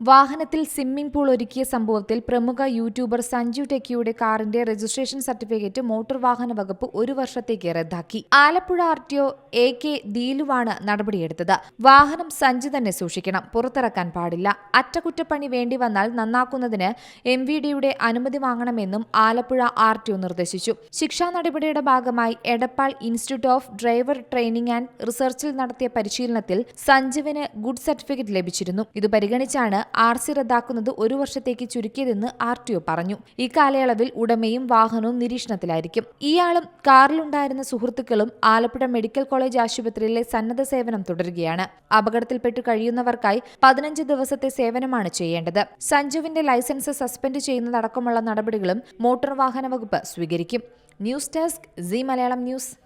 വാഹനത്തിൽ swimming pool ഒരുക്കിയ സംഭവത്തിൽ പ്രമുഖ യൂട്യൂബർ സഞ്ജു ടെക്കിയുടെ കാറിന്റെ രജിസ്ട്രേഷൻ സർട്ടിഫിക്കറ്റ് മോട്ടോർ വാഹന വകുപ്പ് ഒരു വർഷത്തേക്ക് റദ്ദാക്കി. Alappuzha R T O A K ദീലുവാണ് നടപടിയെടുത്തത്. വാഹനം സഞ്ജു തന്നെ സൂക്ഷിക്കണം. പുറത്തിറക്കാൻ പാടില്ല. അറ്റകുറ്റപ്പണി വേണ്ടി വന്നാൽ നന്നാക്കുന്നതിന് എം വി ഡിയുടെ അനുമതി വാങ്ങണമെന്നും ആലപ്പുഴ ആർ ടി ഒ നിർദ്ദേശിച്ചു. ശിക്ഷാ നടപടിയുടെ ഭാഗമായി Edappal institute of driver training and റിസർച്ചിൽ നടത്തിയ പരിശീലനത്തിൽ സഞ്ജുവിന് ഗുഡ് സർട്ടിഫിക്കറ്റ് ലഭിച്ചിരുന്നു. ഇത് പരിഗണിച്ചാണ് ആർ സി റദ്ദാക്കുന്നത് ഒരു വർഷത്തേക്ക് ചുരുക്കിയതെന്ന് ആർ ടി ഒ പറഞ്ഞു. ഈ കാലയളവിൽ ഉടമയും വാഹനവും നിരീക്ഷണത്തിലായിരിക്കും. ഇയാളും കാറിലുണ്ടായിരുന്ന സുഹൃത്തുക്കളും ആലപ്പുഴ മെഡിക്കൽ കോളേജ് ആശുപത്രിയിലെ സന്നദ്ധ സേവനം തുടരുകയാണ്. അപകടത്തിൽപ്പെട്ടു കഴിയുന്നവർക്കായി പതിനഞ്ച് ദിവസത്തെ സേവനമാണ് ചെയ്യേണ്ടത്. സഞ്ജുവിന്റെ ലൈസൻസ് സസ്പെൻഡ് ചെയ്യുന്നതടക്കമുള്ള നടപടികളും മോട്ടോർ വാഹന വകുപ്പ് സ്വീകരിക്കും. News desk C Malayalam news.